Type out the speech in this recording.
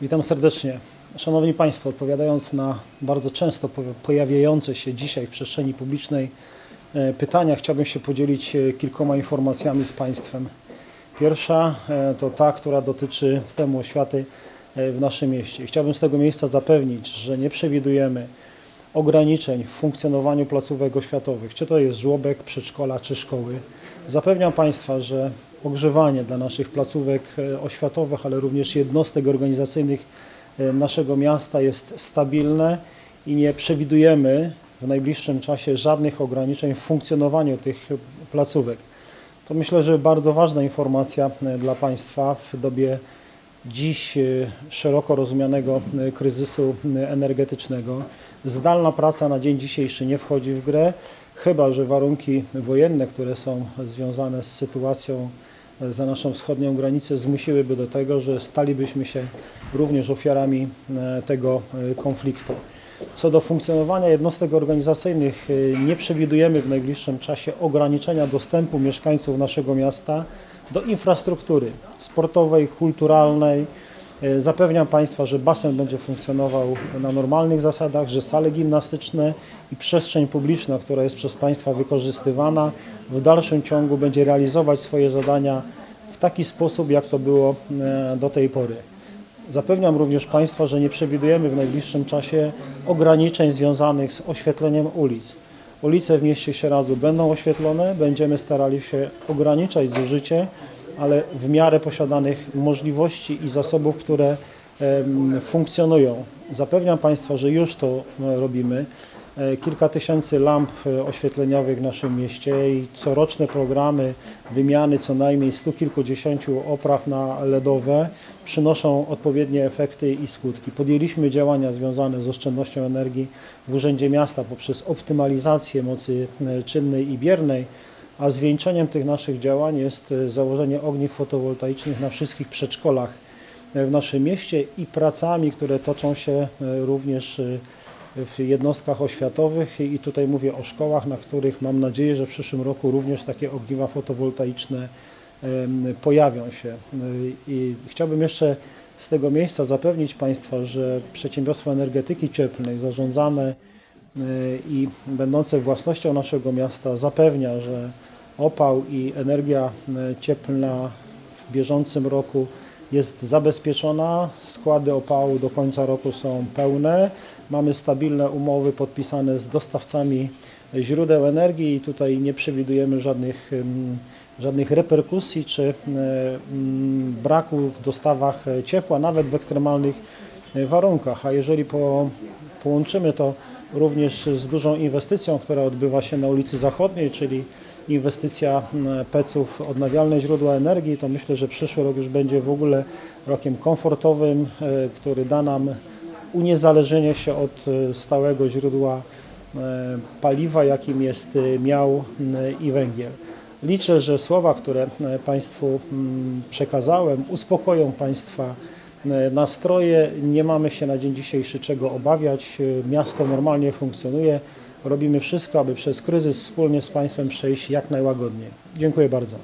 Witam serdecznie. Szanowni Państwo, odpowiadając na bardzo często po- pojawiające się dzisiaj w przestrzeni publicznej e, pytania, chciałbym się podzielić e, kilkoma informacjami z Państwem. Pierwsza e, to ta, która dotyczy systemu oświaty w naszym mieście. Chciałbym z tego miejsca zapewnić, że nie przewidujemy ograniczeń w funkcjonowaniu placówek oświatowych, czy to jest żłobek, przedszkola, czy szkoły. Zapewniam Państwa, że ogrzewanie dla naszych placówek e, oświatowych, ale również jednostek organizacyjnych e, naszego miasta jest stabilne i nie przewidujemy w najbliższym czasie żadnych ograniczeń w funkcjonowaniu tych placówek. To myślę, że bardzo ważna informacja e, dla Państwa w dobie dziś szeroko rozumianego kryzysu energetycznego. Zdalna praca na dzień dzisiejszy nie wchodzi w grę, chyba że warunki wojenne, które są związane z sytuacją e, za naszą wschodnią granicę, zmusiłyby do tego, że stalibyśmy się również ofiarami e, tego e, konfliktu. Co do funkcjonowania jednostek organizacyjnych, y, nie przewidujemy w najbliższym czasie ograniczenia dostępu mieszkańców naszego miasta do infrastruktury sportowej, kulturalnej. Y, Zapewniam Państwa, że basen będzie funkcjonował na normalnych zasadach, że sale gimnastyczne i przestrzeń publiczna, która jest przez Państwa wykorzystywana, w dalszym ciągu będzie realizować swoje zadania w taki sposób, jak to było e, do tej pory. Zapewniam również Państwa, że nie przewidujemy w najbliższym czasie ograniczeń związanych z oświetleniem ulic. Ulice w mieście Sieradzu będą oświetlone, będziemy starali się ograniczać zużycie, ale w miarę posiadanych możliwości i zasobów, które funkcjonują. Zapewniam Państwa, że już to robimy. E, Kilka tysięcy lamp e, oświetleniowych w naszym mieście i coroczne programy wymiany co najmniej stu kilkudziesięciu opraw na LEDowe przynoszą odpowiednie efekty i skutki. Podjęliśmy działania związane z oszczędnością energii w Urzędzie Miasta poprzez optymalizację mocy e, czynnej i biernej, a zwieńczeniem tych naszych działań jest e, założenie ogniw fotowoltaicznych na wszystkich przedszkolach e, w naszym mieście i pracami, które toczą się e, również w jednostkach oświatowych i tutaj mówię o szkołach, na których mam nadzieję, że w przyszłym roku również takie ogniwa fotowoltaiczne pojawią się. I chciałbym jeszcze z tego miejsca zapewnić Państwa, że przedsiębiorstwo energetyki cieplnej zarządzane i będące własnością naszego miasta zapewnia, że opał i energia y, cieplna w bieżącym roku jest zabezpieczona. Składy opału do końca roku są pełne. Mamy stabilne umowy podpisane z dostawcami źródeł energii i tutaj nie przewidujemy żadnych, żadnych reperkusji czy e, braku w dostawach e, ciepła, nawet w ekstremalnych e, warunkach. A jeżeli po, połączymy to również z dużą inwestycją, która odbywa się na ulicy Zachodniej, czyli inwestycja m, PEC-ów odnawialne źródła energii, to myślę, że przyszły rok już będzie w ogóle rokiem komfortowym, e, który da nam uniezależnienie się od e, stałego źródła e, paliwa, jakim jest e, miał i węgiel. Liczę, że słowa, które e, Państwu mm, przekazałem, uspokoją Państwa e, nastroje. Nie mamy się na dzień dzisiejszy czego obawiać. E, Miasto normalnie funkcjonuje. Robimy wszystko, aby przez kryzys wspólnie z Państwem przejść jak najłagodniej. Dziękuję bardzo.